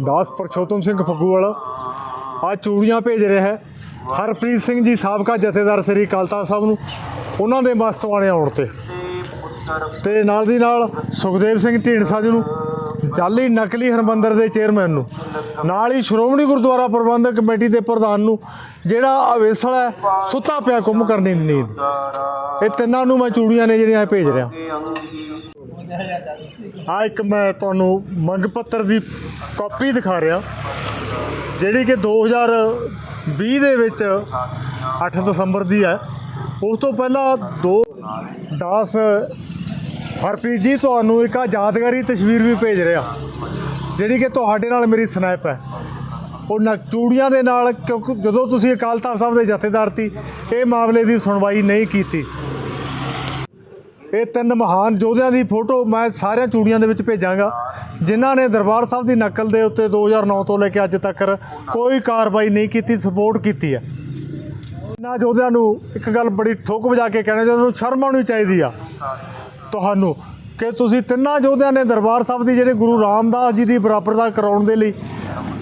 ਦਾਸ ਪਰਸ਼ੋਤਮ ਸਿੰਘ ਫੱਗੂਵਾਲਾ ਆ ਚੂੜੀਆਂ ਭੇਜ ਰਿਹਾ ਹੈ। ਹਰਪ੍ਰੀਤ ਸਿੰਘ ਜੀ ਸਾਬਕਾ ਜਥੇਦਾਰ ਸ੍ਰੀ ਅਕਾਲ ਤਖਤ ਸਾਹਿਬ ਨੂੰ, ਉਹਨਾਂ ਦੇ ਮਸਤਵਾਣੇ ਆਉਣ ਤੇ। ਤੇ ਨਾਲ ਦੀ ਨਾਲ ਸੁਖਦੇਵ ਸਿੰਘ ਢੀਂਡਸਾ ਜੀ ਨੂੰ, ਜਾਲੀ ਨਕਲੀ ਹਰਮੰਦਰ ਦੇ ਚੇਅਰਮੈਨ ਨੂੰ, ਨਾਲ ਹੀ ਸ਼੍ਰੋਮਣੀ ਗੁਰਦੁਆਰਾ ਪ੍ਰਬੰਧਕ ਕਮੇਟੀ ਦੇ ਪ੍ਰਧਾਨ ਨੂੰ, ਜਿਹੜਾ ਅਵੇਸਲ ਹੈ, ਸੁੱਤਾ ਪਿਆ ਕੁੰਭ ਕਰਨੀ ਦੀ ਨੀਂਦ। ਇਹ ਤਿੰਨਾਂ ਨੂੰ ਮੈਂ ਚੂੜੀਆਂ ਨੇ ਜਿਹੜੀਆਂ ਭੇਜ ਰਿਹਾ। ਆ ਇੱਕ ਮੈਂ ਤੁਹਾਨੂੰ ਮੰਗ ਪੱਤਰ ਦੀ ਕਾਪੀ ਦਿਖਾ ਰਿਹਾ, ਜਿਹੜੀ ਕਿ 2020 ਦੇ ਵਿੱਚ 8 ਦਸੰਬਰ ਦੀ ਹੈ। ਉਸ ਤੋਂ ਪਹਿਲਾਂ 2 10 ਹਰਪ੍ਰੀਤ ਜੀ ਤੁਹਾਨੂੰ ਇੱਕ ਆ ਯਾਦਗਾਰੀ ਤਸਵੀਰ ਵੀ ਭੇਜ ਰਿਹਾ, ਜਿਹੜੀ ਕਿ ਤੁਹਾਡੇ ਨਾਲ ਮੇਰੀ ਸਨੈਪ ਹੈ। ਉਹ ਨਾ ਚੂੜੀਆਂ ਦੇ ਨਾਲ, ਕਿਉਂਕਿ ਜਦੋਂ ਤੁਸੀਂ ਅਕਾਲ ਤਖਤ ਸਾਹਿਬ ਦੇ ਜਥੇਦਾਰ ਸੀ, ਇਹ ਮਾਮਲੇ ਦੀ ਸੁਣਵਾਈ ਨਹੀਂ ਕੀਤੀ। ਇਹ ਤਿੰਨ ਮਹਾਨ ਯੋਧਿਆਂ ਦੀ ਫੋਟੋ ਮੈਂ ਸਾਰਿਆਂ ਚੂੜੀਆਂ ਦੇ ਵਿੱਚ ਭੇਜਾਂਗਾ, ਜਿਨ੍ਹਾਂ ਨੇ ਦਰਬਾਰ ਸਾਹਿਬ ਦੀ ਨਕਲ ਦੇ ਉੱਤੇ 2009 ਤੋਂ ਲੈ ਕੇ ਅੱਜ ਤੱਕ ਕੋਈ ਕਾਰਵਾਈ ਨਹੀਂ ਕੀਤੀ ਸਪੋਰਟ ਕੀਤੀ ਹੈ। ਇਹਨਾਂ ਯੋਧਿਆਂ ਨੂੰ ਇੱਕ ਗੱਲ ਬੜੀ ਠੋਕ ਵਜਾ ਕੇ ਕਹਿਣਾ ਚਾਹੁੰਦਾ ਨੂੰ ਸ਼ਰਮ ਆਉਣੀ ਚਾਹੀਦੀ ਆ। ਤੁਹਾਨੂੰ ਕਿ ਤੁਸੀਂ ਤਿੰਨਾਂ ਯੋਧਿਆਂ ਨੇ ਦਰਬਾਰ ਸਾਹਿਬ ਦੀ ਜਿਹੜੇ ਗੁਰੂ ਰਾਮਦਾਸ ਜੀ ਦੀ ਬਰਾਬਰਤਾ ਕਰਾਉਣ ਦੇ ਲਈ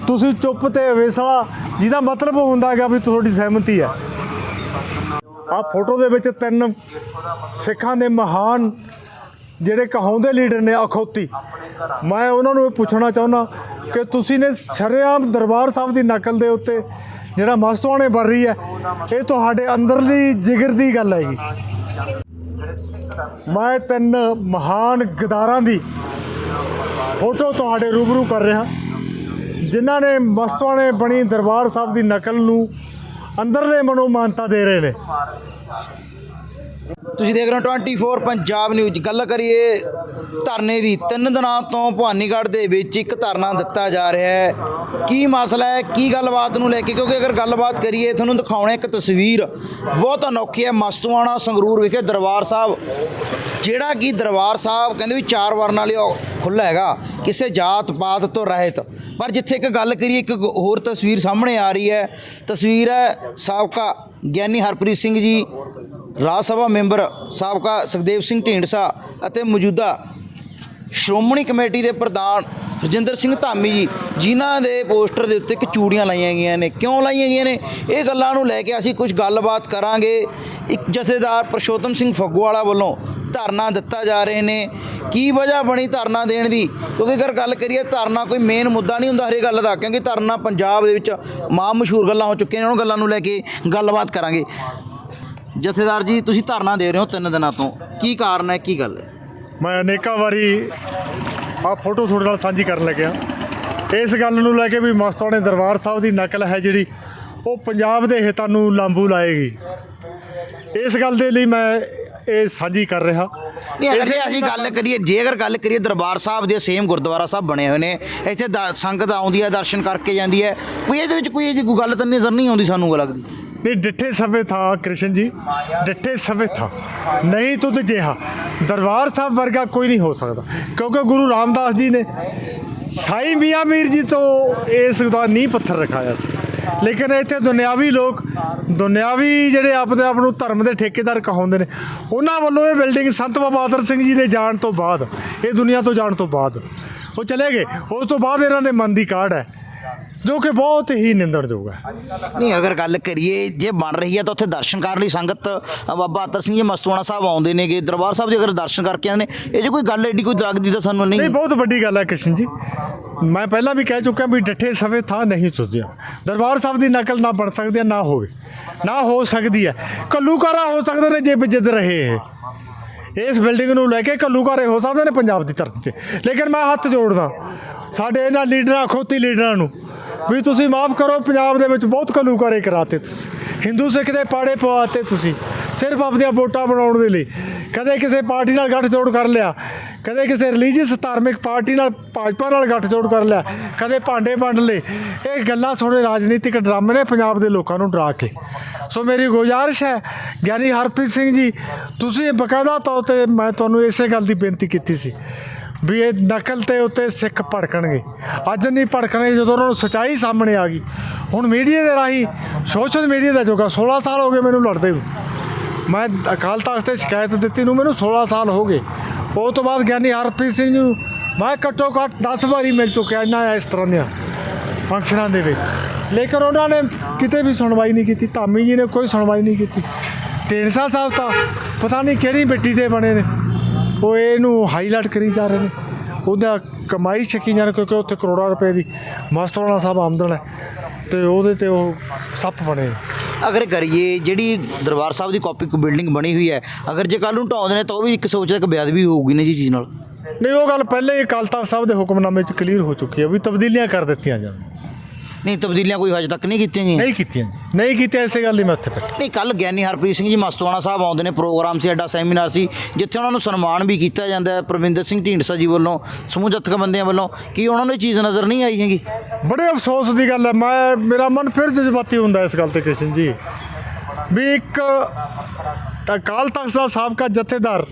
ਤੁਸੀਂ ਚੁੱਪ ਤੇ ਅਵੇਸਲਾ ਜਿਹਦਾ ਮਤਲਬ ਹੁੰਦਾ ਹੈਗਾ ਵੀ ਤੁਹਾਡੀ ਸਹਿਮਤੀ ਹੈ। ਆ ਫੋਟੋ ਦੇ ਵਿੱਚ ਤਿੰਨ ਸਿੱਖਾਂ ਦੇ ਮਹਾਨ ਜਿਹੜੇ ਕਹਾਉਂਦੇ ਲੀਡਰ ਨੇ ਅਖੌਤੀ। ਮੈਂ ਉਹਨਾਂ ਨੂੰ ਇਹ ਪੁੱਛਣਾ ਚਾਹੁੰਦਾ ਕਿ ਤੁਸੀਂ ਨੇ ਸ਼ਰੇਆਮ ਦਰਬਾਰ ਸਾਹਿਬ ਦੀ ਨਕਲ ਦੇ ਉੱਤੇ ਜਿਹੜਾ ਮਸਤਵਾਣੇ ਬਣ ਰਹੀ ਹੈ, ਇਹ ਤੁਹਾਡੇ ਅੰਦਰਲੀ ਜਿਗਰ ਦੀ ਗੱਲ ਹੈਗੀ। ਮੈਂ ਤਿੰਨ ਮਹਾਨ ਗਦਾਰਾਂ ਦੀ ਫੋਟੋ ਤੁਹਾਡੇ ਰੂਬਰੂ ਕਰ ਰਿਹਾ, ਜਿਨ੍ਹਾਂ ਨੇ ਮਸਤਵਾਣੇ ਬਣੀ ਦਰਬਾਰ ਸਾਹਿਬ ਦੀ ਨਕਲ ਨੂੰ ਅੰਦਰਲੇ ਮਨੋਂ ਮਾਨਤਾ ਦੇ ਰਹੇ ਨੇ। ਤੁਸੀਂ ਦੇਖ ਰਹੇ ਹੋ 24 ਪੰਜਾਬ ਨਿਊਜ਼ ਗੱਲ ਕਰੀਏ ਧਰਨੇ ਦੀ, ਤਿੰਨ ਦਿਨਾਂ ਤੋਂ ਭਵਾਨੀਗੜ੍ਹ ਦੇ ਵਿੱਚ ਇੱਕ ਧਰਨਾ ਦਿੱਤਾ ਜਾ ਰਿਹਾ ਹੈ। ਕੀ ਮਸਲਾ ਹੈ? ਕੀ ਗੱਲਬਾਤ ਨੂੰ ਲੈ ਕੇ? ਕਿਉਂਕਿ ਅਗਰ ਗੱਲਬਾਤ ਕਰੀਏ, ਤੁਹਾਨੂੰ ਦਿਖਾਉਣਾ ਇੱਕ ਤਸਵੀਰ ਬਹੁਤ ਅਨੋਖੀ ਹੈ। ਮਸਤੂਆਣਾ ਸੰਗਰੂਰ ਵਿਖੇ ਦਰਬਾਰ ਸਾਹਿਬ, ਜਿਹੜਾ ਕਿ ਦਰਬਾਰ ਸਾਹਿਬ ਕਹਿੰਦੇ ਵੀ ਚਾਰ ਵਰਨਾਂ ਲਈ ਖੁੱਲ੍ਹਾ ਹੈਗਾ, ਕਿਸੇ ਜਾਤ ਪਾਤ ਤੋਂ ਰਹਿਤ। ਪਰ ਜਿੱਥੇ ਇੱਕ ਗੱਲ ਕਰੀਏ, ਇੱਕ ਹੋਰ ਤਸਵੀਰ ਸਾਹਮਣੇ ਆ ਰਹੀ ਹੈ। ਤਸਵੀਰ ਹੈ ਸਾਬਕਾ ਗਿਆਨੀ ਹਰਪ੍ਰੀਤ ਸਿੰਘ ਜੀ, ਰਾਜ ਸਭਾ ਮੈਂਬਰ ਸਾਬਕਾ ਸੁਖਦੇਵ ਸਿੰਘ ਢੀਂਡਸਾ ਅਤੇ ਮੌਜੂਦਾ ਸ਼੍ਰੋਮਣੀ ਕਮੇਟੀ ਦੇ ਪ੍ਰਧਾਨ ਰਜਿੰਦਰ ਸਿੰਘ ਧਾਮੀ ਜੀ, ਜਿਨ੍ਹਾਂ ਦੇ ਪੋਸਟਰ ਦੇ ਉੱਤੇ ਇੱਕ ਚੂੜੀਆਂ ਲਾਈਆਂ ਗਈਆਂ ਨੇ। ਕਿਉਂ ਲਾਈਆਂ ਗਈਆਂ ਨੇ? ਇਹ ਗੱਲਾਂ ਨੂੰ ਲੈ ਕੇ ਅਸੀਂ ਕੁਝ ਗੱਲਬਾਤ ਕਰਾਂਗੇ। ਇੱਕ ਜਥੇਦਾਰ ਪ੍ਰਸ਼ੋਤਮ ਸਿੰਘ ਫੱਗੂਵਾਲਾ ਵੱਲੋਂ ਧਰਨਾ ਦਿੱਤਾ ਜਾ ਰਹੇ ਨੇ। ਕੀ ਵਜ੍ਹਾ ਬਣੀ ਧਰਨਾ ਦੇਣ ਦੀ? ਕਿਉਂਕਿ ਅਗਰ ਗੱਲ ਕਰੀਏ, ਧਰਨਾ ਕੋਈ ਮੇਨ ਮੁੱਦਾ ਨਹੀਂ ਹੁੰਦਾ ਹਰੇ ਗੱਲ ਦਾ, ਕਿਉਂਕਿ ਧਰਨਾ ਪੰਜਾਬ ਦੇ ਵਿੱਚ ਮਾਂ ਮਸ਼ਹੂਰ ਗੱਲਾਂ ਹੋ ਚੁੱਕੀਆਂ ਨੇ, ਉਹਨਾਂ ਗੱਲਾਂ ਨੂੰ ਲੈ ਕੇ ਗੱਲਬਾਤ ਕਰਾਂਗੇ। ਜਥੇਦਾਰ ਜੀ, ਤੁਸੀਂ ਧਰਨਾ ਦੇ ਰਹੇ ਹੋ ਤਿੰਨ ਦਿਨਾਂ ਤੋਂ। ਕੀ ਕਾਰਨ ਹੈ, ਕੀ ਗੱਲ ਹੈ? ਮੈਂ ਅਨੇਕਾਂ ਵਾਰੀ ਆ ਫੋਟੋ ਤੁਹਾਡੇ ਨਾਲ ਸਾਂਝੀ ਕਰਨ ਲੱਗਿਆ। ਇਸ ਗੱਲ ਨੂੰ ਲੈ ਕੇ ਵੀ ਮਸਤਾਨੇ ਦਰਬਾਰ ਸਾਹਿਬ ਦੀ ਨਕਲ ਹੈ ਜਿਹੜੀ, ਉਹ ਪੰਜਾਬ ਦੇ ਹਿੱਤਾਂ ਨੂੰ ਲਾਂਬੂ ਲਾਏਗੀ। ਇਸ ਗੱਲ ਦੇ ਲਈ ਮੈਂ ਇਹ ਸਾਂਝੀ ਕਰ ਰਿਹਾ। ਨਹੀਂ ਅਗਰ ਅਸੀਂ ਗੱਲ ਕਰੀਏ ਜੇ ਅਗਰ ਗੱਲ ਕਰੀਏ ਦਰਬਾਰ ਸਾਹਿਬ ਦੇ ਸੇਮ ਗੁਰਦੁਆਰਾ ਸਾਹਿਬ ਬਣੇ ਹੋਏ ਨੇ ਇੱਥੇ ਦ- ਸੰਗਤ ਆਉਂਦੀ ਹੈ ਦਰਸ਼ਨ ਕਰਕੇ ਜਾਂਦੀ ਹੈ। ਕੋਈ ਇਹਦੇ ਵਿੱਚ ਕੋਈ ਇਹਦੀ ਕੋਈ ਗੱਲ ਤਾਂ ਨਜ਼ਰ ਨਹੀਂ ਆਉਂਦੀ ਸਾਨੂੰ ਲੱਗਦੀ। ਨਹੀਂ ਡਿੱਠੇ ਸਵੇ ਥਾ ਕ੍ਰਿਸ਼ਨ ਜੀ ਡਿੱਠੇ ਸਵੇ ਥਾ। ਨਹੀਂ ਤੁਧ ਜਿਹਾ। ਦਰਬਾਰ ਸਾਹਿਬ ਵਰਗਾ ਕੋਈ ਨਹੀਂ ਹੋ ਸਕਦਾ ਕਿਉਂਕਿ ਗੁਰੂ ਰਾਮਦਾਸ ਜੀ ਨੇ ਸਾਈਂ ਮੀਆਂ ਮੀਰ ਜੀ ਤੋਂ ਇਸ ਦਾ ਨੀਂਹ ਪੱਥਰ ਰਖਾਇਆ ਸੀ। ਲੇਕਿਨ ਇੱਥੇ ਦੁਨਿਆਵੀ ਲੋਕ ਦੁਨਿਆਵੀ ਜਿਹੜੇ ਆਪਣੇ ਆਪ ਨੂੰ ਧਰਮ ਦੇ ਠੇਕੇਦਾਰ ਕਹਾਉਂਦੇ ਨੇ ਉਹਨਾਂ ਵੱਲੋਂ ਇਹ ਬਿਲਡਿੰਗ ਸੰਤ ਬਾਬਾ ਆਦਰ ਸਿੰਘ ਜੀ ਦੇ ਜਾਣ ਤੋਂ ਬਾਅਦ ਇਹ ਦੁਨੀਆ ਤੋਂ ਜਾਣ ਤੋਂ ਬਾਅਦ ਉਹ ਚਲੇ ਗਏ। ਉਸ ਤੋਂ ਬਾਅਦ ਇਹਨਾਂ ਦੇ ਮਨ ਦੀ ਕਾਢ ਹੈ ਜੋ ਕਿ ਬਹੁਤ ਹੀ ਨਿੰਦਣਯੋਗ ਹੈ। ਨਹੀਂ ਅਗਰ ਗੱਲ ਕਰੀਏ ਜੇ ਬਣ ਰਹੀ ਹੈ ਤਾਂ ਉੱਥੇ ਦਰਸ਼ਨ ਕਰਨ ਲਈ ਸੰਗਤ ਬਾਬਾ ਅਤਰ ਸਿੰਘ ਜੀ ਮਸਤੂਆਣਾ ਸਾਹਿਬ ਆਉਂਦੇ ਨੇਗੇ ਦਰਬਾਰ ਸਾਹਿਬ ਦੇ ਅਗਰ ਦਰਸ਼ਨ ਕਰਕੇ ਆਉਂਦੇ ਨੇ ਇਹ ਜੇ ਕੋਈ ਗੱਲ ਐਡੀ ਕੋਈ ਲੱਗਦੀ ਤਾਂ ਸਾਨੂੰ ਨਹੀਂ। ਨਹੀਂ ਬਹੁਤ ਵੱਡੀ ਗੱਲ ਹੈ ਕ੍ਰਿਸ਼ਨ ਜੀ। ਮੈਂ ਪਹਿਲਾਂ ਵੀ ਕਹਿ ਚੁੱਕਿਆ ਵੀ ਡੱਠੇ ਸਵੇ ਥਾਂ ਨਹੀਂ ਚੁੱਜਿਆ ਦਰਬਾਰ ਸਾਹਿਬ ਦੀ ਨਕਲ ਨਾ ਬਣ ਸਕਦੀ ਹੈ, ਨਾ ਹੋਵੇ। ਨਾ ਹੋ ਸਕਦੀ ਹੈ। ਕੱਲੂਕਾਰਾ ਹੋ ਸਕਦੇ ਨੇ ਜੇ ਜਿੱਦ ਰਹੇ ਇਹ। ਇਸ ਬਿਲਡਿੰਗ ਨੂੰ ਲੈ ਕੇ ਕੱਲੂਕਾਰੇ ਹੋ ਸਕਦੇ ਨੇ ਪੰਜਾਬ ਦੀ ਧਰਤੀ ਤੇ। ਲੇਕਿਨ ਮੈਂ ਹੱਥ ਜੋੜਦਾ। ਸਾਡੇ ਇਹਨਾਂ ਲੀਡਰਾਂ ਖੋਤੀ ਲੀਡਰਾਂ ਨੂੰ ਵੀ ਤੁਸੀਂ ਮਾਫ ਕਰੋ, ਪੰਜਾਬ ਦੇ ਵਿੱਚ ਬਹੁਤ ਕਲੂਕਾਰੇ ਕਰਾਤੇ ਤੁਸੀਂ। ਹਿੰਦੂ ਸਿੱਖ ਦੇ ਪਾੜੇ ਪਵਾਤੇ ਤੁਸੀਂ, ਸਿਰਫ ਆਪਣੀਆਂ ਵੋਟਾਂ ਬਣਾਉਣ ਦੇ ਲਈ। ਕਦੇ ਕਿਸੇ ਪਾਰਟੀ ਨਾਲ ਗੱਠਜੋੜ ਕਰ ਲਿਆ, ਕਦੇ ਕਿਸੇ ਰਿਲੀਜੀਅਸ ਧਾਰਮਿਕ ਪਾਰਟੀ ਨਾਲ, ਭਾਜਪਾ ਨਾਲ ਗੱਠਜੋੜ ਕਰ ਲਿਆ, ਕਦੇ ਭਾਂਡੇ ਵੰਡ ਲਏ। ਇਹ ਗੱਲਾਂ ਸੁਣੇ ਰਾਜਨੀਤਿਕ ਡਰਾਮੇ ਨੇ ਪੰਜਾਬ ਦੇ ਲੋਕਾਂ ਨੂੰ ਡਰਾ ਕੇ। ਸੋ ਮੇਰੀ ਗੁਜ਼ਾਰਿਸ਼ ਹੈ, ਗਿਆਨੀ ਹਰਪ੍ਰੀਤ ਸਿੰਘ ਜੀ, ਤੁਸੀਂ ਬਕਾਇਦਾ ਤੌਰ ਤੇ ਮੈਂ ਤੁਹਾਨੂੰ ਇਸੇ ਗੱਲ ਦੀ ਬੇਨਤੀ ਕੀਤੀ ਸੀ। ਵੀ ਇਹ ਨਕਲ ਤੇ ਉੱਤੇ ਸਿੱਖ ਭੜਕਣਗੇ। ਅੱਜ ਨਹੀਂ ਭੜਕਣਗੇ ਜਦੋਂ ਉਹਨਾਂ ਨੂੰ ਸਚਾਈ ਸਾਹਮਣੇ ਆ ਗਈ। ਹੁਣ ਮੀਡੀਆ ਦੇ ਰਾਹੀਂ, ਸੋਸ਼ਲ ਮੀਡੀਆ ਦਾ ਜੋਗਾ 16 ਸਾਲ ਹੋ ਗਏ ਮੈਨੂੰ ਲੜਦੇ ਨੂੰ। ਮੈਂ ਅਕਾਲ ਤਖਤ ਤੇ ਸ਼ਿਕਾਇਤ ਦਿੱਤੀ ਨੂੰ, ਮੈਨੂੰ 16 ਸਾਲ ਹੋ ਗਏ। ਉਹ ਤੋਂ ਬਾਅਦ ਗਿਆਨੀ ਹਰਪ੍ਰੀਤ ਸਿੰਘ ਨੂੰ ਮੈਂ ਘੱਟੋ ਘੱਟ 10 ਵਾਰੀ ਮਿਲ ਚੁੱਕਿਆ ਇਹਨਾਂ ਇਸ ਤਰ੍ਹਾਂ ਦੀਆਂ ਫੰਕਸ਼ਨਾਂ ਦੇ ਵਿੱਚ। ਲੇਕਿਨ ਉਹਨਾਂ ਨੇ ਕਿਤੇ ਵੀ ਸੁਣਵਾਈ ਨਹੀਂ ਕੀਤੀ। ਧਾਮੀ ਜੀ ਨੇ ਕੋਈ ਸੁਣਵਾਈ ਨਹੀਂ ਕੀਤੀ। ਢੀਂਡਸਾ ਸਾਹਿਬ ਤਾਂ ਪਤਾ ਨਹੀਂ ਕਿਹੜੀ ਮਿੱਟੀ ਦੇ ਬਣੇ ਨੇ। ਉਹ ਇਹਨੂੰ ਹਾਈਲਾਈਟ ਕਰੀ ਜਾ ਰਹੇ ਨੇ। ਉਹਦਾ ਕਮਾਈ ਛਕੀ ਜਾ ਰਹੇ ਕਿਉਂਕਿ ਉੱਥੇ ਕਰੋੜਾਂ ਰੁਪਏ ਦੀ ਮਸਤੋਣਾ ਸਾਹਿਬ ਆਮਦਨ ਹੈ ਤੇ ਉਹਦੇ ਤੇ ਉਹ ਸੱਪ ਬਣੇ ਅਗਰ ਕਰੀਏ ਜਿਹੜੀ ਦਰਬਾਰ ਸਾਹਿਬ ਦੀ ਕਾਪੀ ਕੋ ਬਿਲਡਿੰਗ ਬਣੀ ਹੋਈ ਹੈ ਅਗਰ ਜੇ ਕੱਲ ਨੂੰ ਢਾਉਂਦੇ ਨੇ ਤਾਂ ਉਹ ਵੀ ਇੱਕ ਸੋਚ ਇੱਕ ਬੇਅਦਬੀ ਹੋਊਗੀ ਨਾ ਜੀ ਚੀਜ਼ ਨਾਲ? ਨਹੀਂ ਉਹ ਗੱਲ ਪਹਿਲੇ ਹੀ ਅਕਾਲ ਤਖਤ ਸਾਹਿਬ ਦੇ ਹੁਕਮਨਾਮੇ 'ਚ ਕਲੀਅਰ ਹੋ ਚੁੱਕੀ ਹੈ ਵੀ ਤਬਦੀਲੀਆਂ ਕਰ ਦਿੱਤੀਆਂ ਜਾਣ। ਨਹੀਂ ਤਬਦੀਲੀਆਂ ਕੋਈ ਹਜੇ ਤੱਕ ਨਹੀਂ ਕੀਤੀਆਂ ਗਈਆਂ। ਨਹੀਂ ਕੀਤੀਆਂ ਜੀ। ਨਹੀਂ ਕੀਤੀਆਂ ਇਸੇ ਗੱਲ ਲਈ ਮੈਂ ਉੱਥੇ ਬੈਠਾ। ਨਹੀਂ ਕੱਲ ਗਿਆਨੀ ਹਰਪ੍ਰੀਤ ਸਿੰਘ ਜੀ ਮਸਤਵਾਣਾ ਸਾਹਿਬ ਆਉਂਦੇ ਨੇ ਪ੍ਰੋਗਰਾਮ ਸੀ ਐਡਾ ਸੈਮੀਨਾਰ ਸੀ ਜਿੱਥੇ ਉਹਨਾਂ ਨੂੰ ਸਨਮਾਨ ਵੀ ਕੀਤਾ ਜਾਂਦਾ ਹੈ ਪ੍ਰਵਿੰਦਰ ਸਿੰਘ ਢੀਂਡਸਾ ਜੀ ਵੱਲੋਂ ਸਮੂਹ ਜਥੇਬੰਦੀਆਂ ਵੱਲੋਂ। ਕੀ ਉਹਨਾਂ ਨੂੰ ਇਹ ਚੀਜ਼ ਨਜ਼ਰ ਨਹੀਂ ਆਈ ਹੈਗੀ? ਬੜੇ ਅਫਸੋਸ ਦੀ ਗੱਲ ਹੈ। ਮੈਂ ਮੇਰਾ ਮਨ ਫਿਰ ਜਜ਼ਬਾਤੀ ਹੁੰਦਾ ਇਸ ਗੱਲ ਤੇ ਕ੍ਰਿਸ਼ਨ ਜੀ। ਵੀ ਇੱਕ ਅਕਾਲ ਤਖਤ ਦਾ ਸਾਬਕਾ ਜਥੇਦਾਰ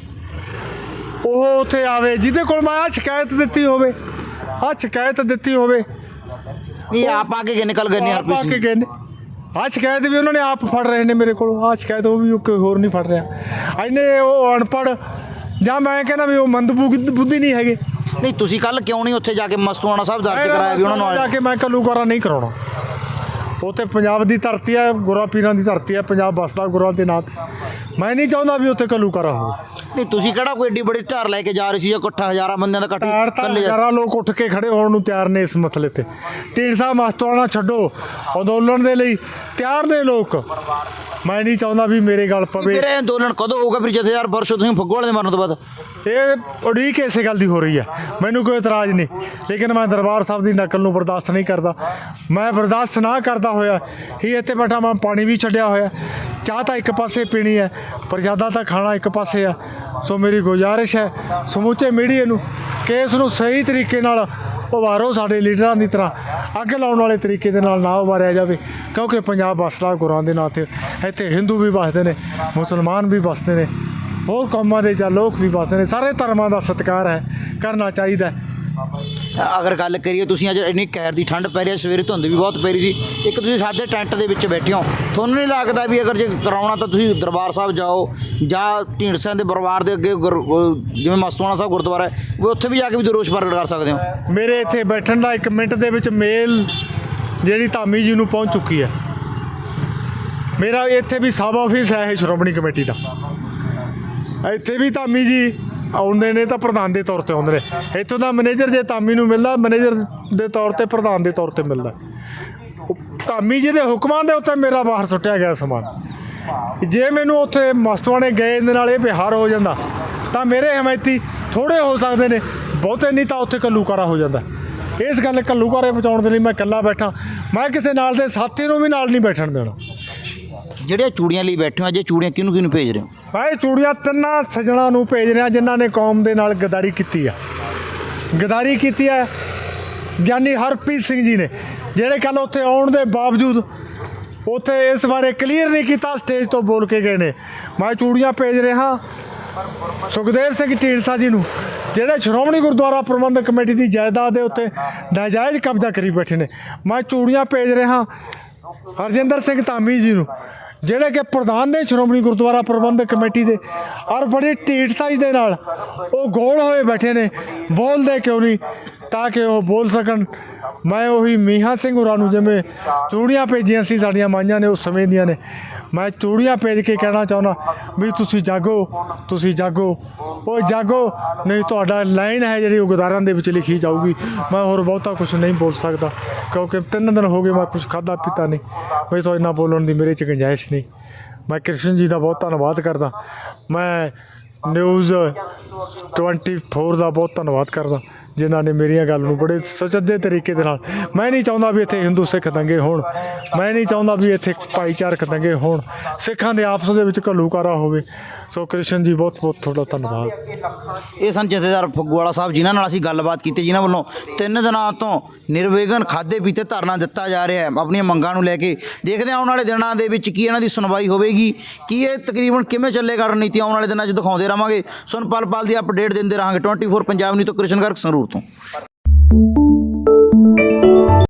ਉਹ ਉੱਥੇ ਆਵੇ ਜਿਹਦੇ ਕੋਲ ਮੈਂ ਆ ਸ਼ਿਕਾਇਤ ਦਿੱਤੀ ਹੋਵੇ ਆ ਸ਼ਿਕਾਇਤ ਦਿੱਤੀ ਹੋਵੇ ਇਹ ਆਪ ਆ ਕੇ ਗਏ ਨੇ ਕੱਲ ਆਪ ਹਰਪ੍ਰੀਤ ਆ ਸਿੰਘ? ਕੇ ਗਏ ਨੇ। ਆ ਸ਼ਿਕਾਇਤ ਵੀ ਉਹਨਾਂ ਨੇ ਆਪ ਫੜ ਰਹੇ ਨੇ ਮੇਰੇ ਕੋਲ। ਆ ਸ਼ਿਕਾਇਤ ਉਹ ਵੀ ਕੋਈ ਹੋਰ ਨਹੀਂ ਫੜ ਰਿਹਾ। ਇਹਨੇ ਉਹ ਅਨਪੜ ਜਾਂ ਮੈਂ ਕਹਿੰਦਾ ਵੀ ਉਹ ਮੰਦਬੁੱਧ ਬੁੱਧੀ ਨਹੀਂ ਹੈਗੇ। ਨਹੀਂ ਤੁਸੀਂ ਕੱਲ ਕਿਉਂ ਨਹੀਂ ਉੱਥੇ ਜਾ ਕੇ ਮਸਤਵਾਣਾ ਸਾਹਿਬ ਦਰਜ ਕਰਾਇਆ ਵੀ ਉਹਨਾਂ ਨੂੰ ਜਾ ਕੇ ਮੈਂ ਕਲੂਕਾਰਾ ਨਹੀਂ ਕਰਾਉਣਾ। ਉੱਥੇ ਪੰਜਾਬ ਦੀ ਧਰਤੀ ਹੈ ਗੁਰਾਂ ਪੀਰਾਂ ਦੀ ਧਰਤੀ ਹੈ ਪੰਜਾਬ ਬਸਦਾ ਗੁਰਾਂ ਦੇ ਨਾਂ ਤੇ। ਮੈਂ ਨਹੀਂ ਚਾਹੁੰਦਾ ਵੀ ਉੱਥੇ ਕਲੂਕਾਰਾ ਹੋਵੇ। ਨਹੀਂ ਤੁਸੀਂ ਕਿਹੜਾ ਕੋਈ ਏਡੀ ਬੜੀ ਢਾਰ ਲੈ ਕੇ ਜਾ ਰਹੇ ਸੀ ਜਾਂ ਇਕੱਠਾ ਹਜ਼ਾਰਾਂ ਬੰਦਿਆਂ ਦਾ ਇਕੱਠ ਤਾਰ ਤਾਂ ਹਜ਼ਾਰਾਂ ਲੋਕ ਉੱਠ ਕੇ ਖੜੇ ਹੋਣ ਨੂੰ ਤਿਆਰ ਨੇ ਇਸ ਮਸਲੇ ਤੇ। ਢੀਂਡਸਾ ਮਸਤਵਾਣਾ ਛੱਡੋ। ਅੰਦੋਲਨ ਦੇ ਲਈ ਤਿਆਰ ਨੇ ਲੋਕ। ਮੈਂ ਨਹੀਂ ਚਾਹੁੰਦਾ ਵੀ ਮੇਰੇ ਗੱਲ ਪਵੇ। ਇਹ ਅੰਦੋਲਨ ਕਦੋਂ ਹੋਊਗਾ? ਫਿਰ ਜਥੇਦਾਰ ਪਰਸੋਂ ਤੁਸੀਂ ਫੁੱਗੋਵਾਲ ਦੇ ਮਰਨ ਤੋਂ ਬਾਅਦ। ਇਹ ਉਡੀਕ ਇਸੇ ਗੱਲ ਦੀ ਹੋ ਰਹੀ ਹੈ। ਮੈਨੂੰ ਕੋਈ ਇਤਰਾਜ਼ ਨਹੀਂ। ਲੇਕਿਨ ਮੈਂ ਦਰਬਾਰ ਸਾਹਿਬ ਦੀ ਨਕਲ ਨੂੰ ਬਰਦਾਸ਼ਤ ਨਹੀਂ ਕਰਦਾ। ਮੈਂ ਬਰਦਾਸ਼ਤ ਨਾ ਕਰਦਾ ਹੋਇਆ, ਹੀ ਇੱਥੇ ਬੈਠਾ ਮੈਂ ਪਾਣੀ ਵੀ ਛੱਡਿਆ ਹੋਇਆ। ਚਾਹ ਤਾਂ ਇੱਕ ਪਾਸੇ ਪੀਣੀ ਹੈ, ਪ੍ਰਸ਼ਾਦਾ ਤਾਂ ਖਾਣਾ ਇੱਕ ਪਾਸੇ ਆ। ਸੋ ਮੇਰੀ ਗੁਜ਼ਾਰਿਸ਼ ਹੈ, ਸਮੁੱਚੇ ਮੀਡੀਆ ਨੂੰ ਕਿ ਇਸ ਨੂੰ ਸਹੀ ਤਰੀਕੇ ਨਾਲ ਉਭਾਰੋ ਸਾਡੇ ਲੀਡਰਾਂ ਦੀ ਤਰ੍ਹਾਂ। ਅੱਗ ਲਾਉਣ ਵਾਲੇ ਤਰੀਕੇ ਦੇ ਨਾਲ ਨਾ ਉਭਾਰਿਆ ਜਾਵੇ, ਕਿਉਂਕਿ ਪੰਜਾਬ ਬਸਦਾ ਗੁਰਾਂ ਦੇ ਨਾਂ ਤੇ। ਇੱਥੇ ਹਿੰਦੂ ਵੀ ਵਸਦੇ ਨੇ, ਮੁਸਲਮਾਨ ਵੀ ਵਸਦੇ ਨੇ। ਹੋਰ ਕੌਮਾਂ ਦੇ ਜਾਂ ਲੋਕ ਵੀ ਵਸਦੇ ਨੇ। ਸਾਰੇ ਧਰਮਾਂ ਦਾ ਸਤਿਕਾਰ ਹੈ ਕਰਨਾ ਚਾਹੀਦਾ ਹੈ। ਅਗਰ ਗੱਲ ਕਰੀਏ ਤੁਸੀਂ ਅੱਜ ਇੰਨੀ ਕਹਿਰ ਦੀ ਠੰਡ ਪੈ ਰਹੀ ਹੈ ਸਵੇਰੇ ਧੁੰਦ ਵੀ ਬਹੁਤ ਪੈ ਰਹੀ ਸੀ। ਇੱਕ ਤੁਸੀਂ ਸਾਦੇ ਟੈਂਟ ਦੇ ਵਿੱਚ ਬੈਠੇ ਹੋ। ਤੁਹਾਨੂੰ ਨਹੀਂ ਲੱਗਦਾ ਵੀ ਅਗਰ ਜੇ ਕਰਾਉਣਾ ਤਾਂ ਤੁਸੀਂ ਦਰਬਾਰ ਸਾਹਿਬ ਜਾਓ ਜਾਂ ਢੀਂਡਸਿਆਂ ਦੇ ਪਰਿਵਾਰ ਦੇ ਅੱਗੇ ਗੁਰ- ਜਿਵੇਂ ਮਸਤਵਾਣਾ ਸਾਹਿਬ ਗੁਰਦੁਆਰਾ ਹੈ ਵੀ ਉੱਥੇ ਵੀ ਜਾ ਕੇ ਵੀ ਰੋਸ ਪ੍ਰਗਟ ਕਰ ਸਕਦੇ ਹੋ? ਮੇਰੇ ਇੱਥੇ ਬੈਠਣ ਦਾ 1 ਮਿੰਟ ਦੇ ਵਿੱਚ ਮੇਲ ਜਿਹੜੀ ਧਾਮੀ ਜੀ ਨੂੰ ਪਹੁੰਚ ਚੁੱਕੀ ਹੈ। ਮੇਰਾ ਇੱਥੇ ਵੀ ਸਬ ਆਫਿਸ ਹੈ ਇਹ ਸ਼੍ਰੋਮਣੀ ਕਮੇਟੀ ਦਾ। ਇੱਥੇ ਵੀ ਧਾਮੀ ਜੀ ਆਉਂਦੇ ਨੇ ਤਾਂ ਪ੍ਰਧਾਨ ਦੇ ਤੌਰ ਤੇ ਆਉਂਦੇ ਨੇ। ਇੱਥੋਂ ਦਾ ਮੈਨੇਜਰ ਜੇ ਧਾਮੀ ਨੂੰ ਮਿਲਦਾ, ਮੈਨੇਜਰ ਦੇ ਤੌਰ ਤੇ ਪ੍ਰਧਾਨ ਦੇ ਤੌਰ ਤੇ ਮਿਲਦਾ। ਧਾਮੀ ਜੀ ਦੇ ਹੁਕਮਾਂ ਦੇ ਉੱਤੇ ਮੇਰਾ ਬਾਹਰ ਸੁੱਟਿਆ ਗਿਆ ਸਮਾਨ। ਜੇ ਮੈਨੂੰ ਉੱਥੇ ਮਸਤਵਾਣੇ ਗਏ ਦੇ ਨਾਲ ਇਹ ਬਿਹਾਰ ਹੋ ਜਾਂਦਾ, ਤਾਂ ਮੇਰੇ ਹਮਾਇਤੀ ਥੋੜੇ ਹੋ ਸਕਦੇ ਨੇ, ਬਹੁਤੇ ਨਹੀਂ ਤਾਂ ਉੱਥੇ ਕੱਲੂਕਾਰਾ ਹੋ ਜਾਂਦਾ। ਇਸ ਗੱਲ ਕੱਲੂਕਾਰੇ ਬਚਾਉਣ ਦੇ ਲਈ ਮੈਂ ਇਕੱਲਾ ਬੈਠਾ। ਮੈਂ ਕਿਸੇ ਨਾਲ ਦੇ ਸਾਥੀ ਨੂੰ ਵੀ ਨਾਲ ਨਹੀਂ ਬੈਠਣ ਦੇਣਾ। ਜਿਹੜੇ ਚੂੜੀਆਂ ਲਈ ਬੈਠੇ ਹੋ, ਅੱਜ ਚੂੜੀਆਂ ਕਿਹਨੂੰ ਕਿਹਨੂੰ ਭੇਜ ਰਹੇ ਹੋ? ਮੈਂ ਇਹ ਚੂੜੀਆਂ ਤਿੰਨਾਂ ਸੱਜਣਾ ਨੂੰ ਭੇਜ ਰਿਹਾ ਜਿਨ੍ਹਾਂ ਨੇ ਕੌਮ ਦੇ ਨਾਲ ਗਦਾਰੀ ਕੀਤੀ ਆ। ਗਦਾਰੀ ਕੀਤੀ ਹੈ ਗਿਆਨੀ ਹਰਪ੍ਰੀਤ ਸਿੰਘ ਜੀ ਨੇ, ਜਿਹੜੇ ਕੱਲ ਉੱਥੇ ਆਉਣ ਦੇ ਬਾਵਜੂਦ ਉੱਥੇ ਇਸ ਬਾਰੇ ਕਲੀਅਰ ਨਹੀਂ ਕੀਤਾ ਸਟੇਜ ਤੋਂ ਬੋਲ ਕੇ ਗਏ ਨੇ। ਮੈਂ ਚੂੜੀਆਂ ਭੇਜ ਰਿਹਾ ਸੁਖਦੇਵ ਸਿੰਘ ਢੀਂਡਸਾ ਜੀ ਨੂੰ, ਜਿਹੜੇ ਸ਼੍ਰੋਮਣੀ ਗੁਰਦੁਆਰਾ ਪ੍ਰਬੰਧਕ ਕਮੇਟੀ ਦੀ ਜਾਇਦਾਦ ਦੇ ਉੱਤੇ ਨਾਜਾਇਜ਼ ਕਬਜ਼ਾ ਕਰੀ ਬੈਠੇ ਨੇ। ਮੈਂ ਚੂੜੀਆਂ ਭੇਜ ਰਿਹਾ ਹਰਜਿੰਦਰ ਸਿੰਘ ਧਾਮੀ ਜੀ ਨੂੰ ਜਿਹੜੇ ਕਿ ਪ੍ਰਧਾਨ ਨੇ ਸ਼੍ਰੋਮਣੀ ਗੁਰਦੁਆਰਾ ਪ੍ਰਬੰਧਕ ਕਮੇਟੀ ਦੇ ਔਰ ਬੜੀ ਸਾਈ ਦੇ ਨਾਲ ਉਹ ਗੋਲ ਹੋਏ ਬੈਠੇ ਨੇ, ਬੋਲਦੇ ਕਿਉਂ ਨਹੀਂ? ਤਾਂ ਕਿ ਉਹ ਬੋਲ ਸਕਣ। ਮੈਂ ਉਹੀ ਮੀਹਾ ਸਿੰਘ ਹੋਰਾਂ ਨੂੰ ਜਿਵੇਂ ਚੂੜੀਆਂ ਭੇਜੀਆਂ ਸੀ ਸਾਡੀਆਂ ਮਾਈਆਂ ਨੇ ਉਸ ਸਮੇਂ ਦੀਆਂ ਨੇ। ਮੈਂ ਚੂੜੀਆਂ ਭੇਜ ਕੇ ਕਹਿਣਾ ਚਾਹੁੰਦਾ, ਵੀ ਤੁਸੀਂ ਜਾਗੋ ਤੁਸੀਂ ਜਾਗੋ। ਉਹ ਜਾਗੋ, ਨਹੀਂ ਤੁਹਾਡਾ ਲਾਈਨ ਹੈ ਜਿਹੜੀ ਉਹ ਗੁਦਾਰਾਂ ਦੇ ਵਿੱਚ ਲਿਖੀ ਜਾਊਗੀ। ਮੈਂ ਹੋਰ ਬਹੁਤਾ ਕੁਝ ਨਹੀਂ ਬੋਲ ਸਕਦਾ, ਕਿਉਂਕਿ ਤਿੰਨ ਦਿਨ ਹੋ ਗਏ ਮੈਂ ਕੁਝ ਖਾਦਾ ਪੀਤਾ ਨਹੀਂ। ਮੈਂ ਤੋਂ ਇੰਨਾ ਬੋਲਣ ਦੀ ਮੇਰੇ ਚ ਗੁੰਜਾਇਸ਼ ਨਹੀਂ। ਮੈਂ ਕ੍ਰਿਸ਼ਨ ਜੀ ਦਾ ਬਹੁਤ ਧੰਨਵਾਦ ਕਰਦਾ। ਮੈਂ ਨਿਊਜ਼ 24 ਦਾ ਬਹੁਤ ਧੰਨਵਾਦ ਕਰਦਾ। ਜਿਨ੍ਹਾਂ ਨੇ ਮੇਰੀਆਂ ਗੱਲ ਨੂੰ ਬੜੇ ਸੁਚੱਜੇ ਤਰੀਕੇ ਦੇ ਨਾਲ ਮੈਂ ਨਹੀਂ ਚਾਹੁੰਦਾ ਵੀ ਇੱਥੇ ਹਿੰਦੂ ਸਿੱਖ ਦੰਗੇ ਹੋਣ। ਮੈਂ ਨਹੀਂ ਚਾਹੁੰਦਾ ਵੀ ਇੱਥੇ ਭਾਈਚਾਰਕ ਦੰਗੇ ਹੋਣ। ਸਿੱਖਾਂ ਦੇ ਆਪਸ ਦੇ ਵਿੱਚ ਘੱਲੂਕਾਰਾ ਹੋਵੇ। ਸੋ ਕ੍ਰਿਸ਼ਨ ਜੀ, ਬਹੁਤ ਬਹੁਤ ਤੁਹਾਡਾ ਧੰਨਵਾਦ। ਇਹ ਸਨ ਜਥੇਦਾਰ ਫੱਗੂਵਾਲਾ ਸਾਹਿਬ, ਜਿਨ੍ਹਾਂ ਨਾਲ ਅਸੀਂ ਗੱਲਬਾਤ ਕੀਤੀ, ਜਿਨ੍ਹਾਂ ਵੱਲੋਂ ਤਿੰਨ ਦਿਨਾਂ ਤੋਂ ਨਿਰਵਿਘਨ ਖਾਦੇ ਪੀਤੇ ਧਰਨਾ ਦਿੱਤਾ ਜਾ ਰਿਹਾ ਹੈ। ਆਪਣੀਆਂ ਮੰਗਾਂ ਨੂੰ ਲੈ ਕੇ ਦੇਖਦੇ ਹਾਂ ਆਉਣ ਵਾਲੇ ਦਿਨਾਂ ਦੇ ਵਿੱਚ ਕੀ ਇਹਨਾਂ ਦੀ ਸੁਣਵਾਈ ਹੋਵੇਗੀ। ਕੀ ਇਹ ਤਕਰੀਬਨ ਕਿਵੇਂ ਚੱਲੇਗਾ, ਰਣਨੀਤੀ ਆਉਣ ਵਾਲੇ ਦਿਨਾਂ 'ਚ ਦਿਖਾਉਂਦੇ ਰਵਾਂਗੇ। ਸੁਣ ਪਲ ਪਲ ਦੀ ਅਪਡੇਟ ਦਿੰਦੇ ਰਹਾਂਗੇ। 24 ਪੰਜਾਬ ਨਿਊਜ਼ ਤੋਂ ਕ੍ਰਿਸ਼ਨ ਗਰਗ ਸੰਗਰੂਰ ਤੋਂ